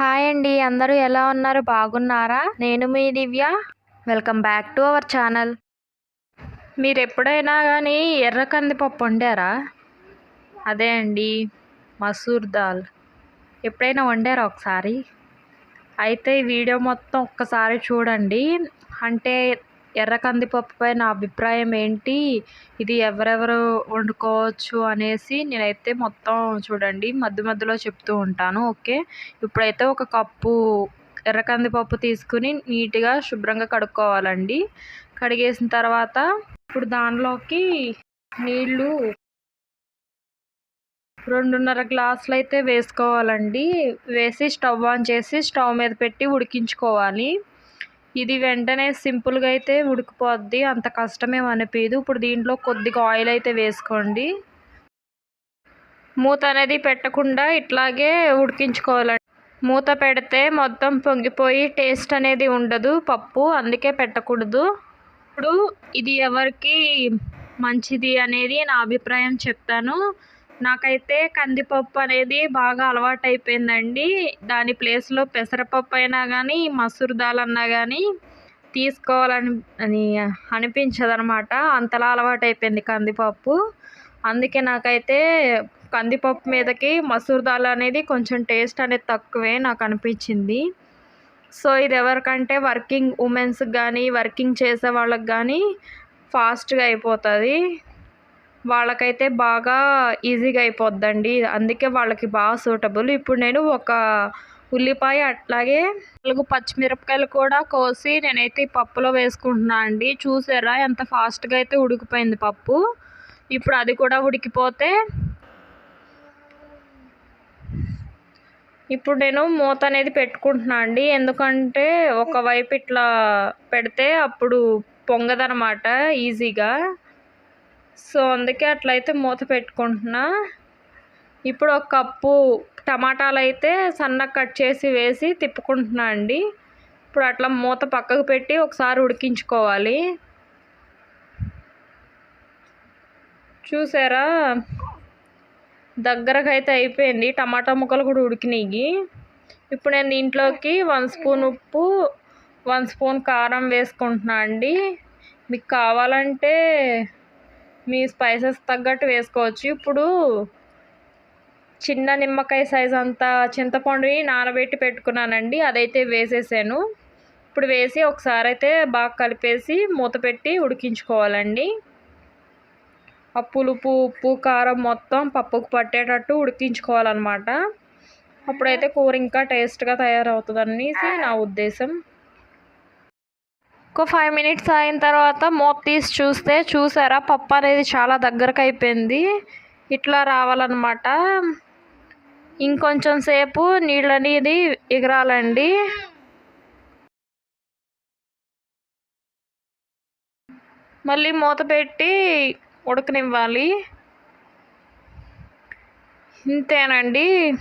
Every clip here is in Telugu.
హాయ్ అండి అందరూ ఎలా ఉన్నారు? బాగున్నారా? నేను మీ Divya. Welcome back to our channel. మీరు ఎప్పుడైనా కానీ ఎర్ర కందిపప్పు వండారా? అదే అండి మసూర్ దాల్. ఎప్పుడైనా వండారా ఒకసారి? అయితే ఈ వీడియో మొత్తం ఒక్కసారి చూడండి. అంటే ఎర్ర కందిపప్పుపై నా అభిప్రాయం ఏంటి? ఇది ఎవరెవరు వండుకోవచ్చు అనేసి నేనైతే మొత్తం చూడండి మధ్య మధ్యలో చెప్తూ ఉంటాను ఓకే? ఇప్పుడైతే ఒక కప్పు ఎర్ర కందిపప్పు తీసుకుని నీట్గా శుభ్రంగా కడుక్కోవాలండి. కడిగేసిన తర్వాత ఇప్పుడు దానిలోకి నీళ్ళు రెండున్నర గ్లాసులు అయితే వేసుకోవాలండి. వేసి స్టవ్ ఆన్ చేసి స్టవ్ మీద పెట్టి ఉడికించుకోవాలి. ఇది వెంటనే సింపుల్గా అయితే ఉడికిపోద్ది అంత కష్టమేం అనిపించదు ఇప్పుడు దీంట్లో కొద్దిగా ఆయిల్ అయితే వేసుకోండి. మూత అనేది పెట్టకుండా ఇట్లాగే ఉడికించుకోవాలండి. మూత పెడితే మొత్తం పొంగిపోయి టేస్ట్ అనేది ఉండదు పప్పు అందుకే పెట్టకూడదు. ఇప్పుడు ఇది ఎవరికి మంచిది అనేది నా అభిప్రాయం చెప్తాను. నాకైతే కందిపప్పు అనేది బాగా అలవాటు అయిపోయిందండి దాని ప్లేస్లో పెసరపప్పు అయినా కానీ మసూర్ దాల్ అన్నా కానీ తీసుకోవాలని అని అనిపించదనమాట. అంతలా అలవాటు అయిపోయింది కందిపప్పు. అందుకే నాకైతే కందిపప్పు మీదకి మసూర్ దాల్ అనేది కొంచెం టేస్ట్ అనేది తక్కువే నాకు అనిపించింది సో ఇది ఎవరికంటే వర్కింగ్ ఉమెన్స్కి కానీ వర్కింగ్ చేసే వాళ్ళకి కానీ ఫాస్ట్గా అయిపోతుంది. వాళ్ళకైతే బాగా ఈజీగా అయిపోద్దండి. అందుకే వాళ్ళకి బాగా సూటబుల్. ఇప్పుడు నేను ఒక ఉల్లిపాయ అట్లాగే నాలుగు పచ్చిమిరపకాయలు కూడా కోసి నేనైతే ఈ పప్పులో వేసుకుంటున్నా అండి. చూసారా? ఎంత ఫాస్ట్గా అయితే ఉడికిపోయింది పప్పు. ఇప్పుడు అది కూడా ఉడికిపోతే ఇప్పుడు నేను మూత అనేది పెట్టుకుంటున్నా అండి. ఎందుకంటే ఒకవైపు ఇట్లా పెడితే అప్పుడు పొంగదనమాట ఈజీగా. సో అందుకే అట్లయితే మూత పెట్టుకుంటున్నా. ఇప్పుడు ఒక కప్పు టమాటాలు అయితే సన్నగా కట్ చేసి వేసి తిప్పుకుంటున్నా అండి. ఇప్పుడు అట్లా మూత పక్కకు పెట్టి ఒకసారి ఉడికించుకోవాలి. చూసారా? దగ్గరకు అయితే అయిపోయింది. టమాటా ముక్కలు కూడా ఉడికినాయి. ఇప్పుడు నేను దీంట్లోకి వన్ స్పూన్ ఉప్పు వన్ స్పూన్ కారం వేసుకుంటున్నా అండి. మీకు కావాలంటే మీ స్పైసెస్ తగ్గట్టు వేసుకోవచ్చు. ఇప్పుడు చిన్న నిమ్మకాయ సైజ్ అంత చింతపండుని నానబెట్టి పెట్టుకున్నానండి. అదైతే వేసేసాను. ఇప్పుడు వేసి ఒకసారి అయితే బాగా కలిపేసి మూత పెట్టి ఉడికించుకోవాలండి. ఆ పులుపు ఉప్పు కారం మొత్తం పప్పుకు పట్టేటట్టు ఉడికించుకోవాలన్నమాట. అప్పుడైతే కూర ఇంకా టేస్ట్గా తయారవుతుంది అనేసి నా ఉద్దేశం. ఒక ఫైవ్ మినిట్స్ అయిన తర్వాత మూత తీసి చూస్తే చూసారా? పప్పు అనేది చాలా దగ్గరకు అయిపోయింది. ఇట్లా రావాలన్నమాట. ఇంకొంచెం సేపు నీళ్ళు అనేది ఎగరాలండి. మళ్ళీ మూత పెట్టి ఉడకనివ్వాలి. ఇంతేనండి.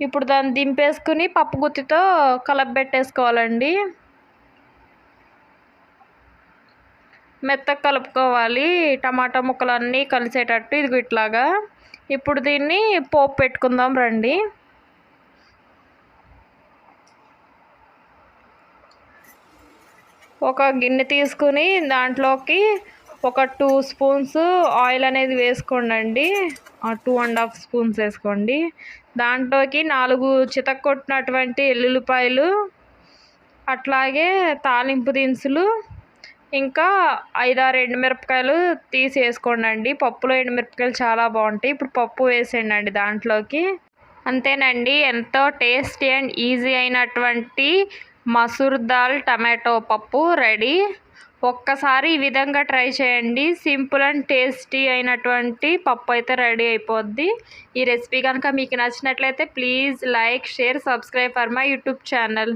ఇప్పుడు దాన్ని దింపేసుకుని పప్పు గుత్తితో కలపబెట్టేసుకోవాలండి. మెత్తగా కలుపుకోవాలి. టమాటా ముక్కలు అన్నీ కలిసేటట్టు ఇది ఇట్లాగా. ఇప్పుడు దీన్ని పోపు పెట్టుకుందాం రండి. ఒక గిన్నె తీసుకుని దాంట్లోకి ఒక టూ స్పూన్స్ ఆయిల్ అనేది వేసుకోండి టూ అండ్ హాఫ్ స్పూన్స్ వేసుకోండి. దాంట్లోకి నాలుగు చితక్కొట్టినటువంటి ఎల్లుల్లిపాయలు అట్లాగే తాలింపు దినుసులు ఇంకా ఐదారు ఎండుమిరపకాయలు తీసి వేసుకోండి అండి పప్పులో ఎండుమిరపకాయలు చాలా బాగుంటాయి. ఇప్పుడు పప్పు వేసేయండి అండి దాంట్లోకి. అంతేనండి ఎంతో టేస్టీ అండ్ ఈజీ అయినటువంటి మసూర్ దాల్ టమాటో పప్పు రెడీ. ఒక్కసారి ఈ విధంగా ట్రై చేయండి. సింపుల్ అండ్ టేస్టీ అయినటువంటి పప్పు అయితే రెడీ అయిపోద్ది. ఈ రెసిపీ కనుక మీకు నచ్చినట్లయితే please like share subscribe for my YouTube channel.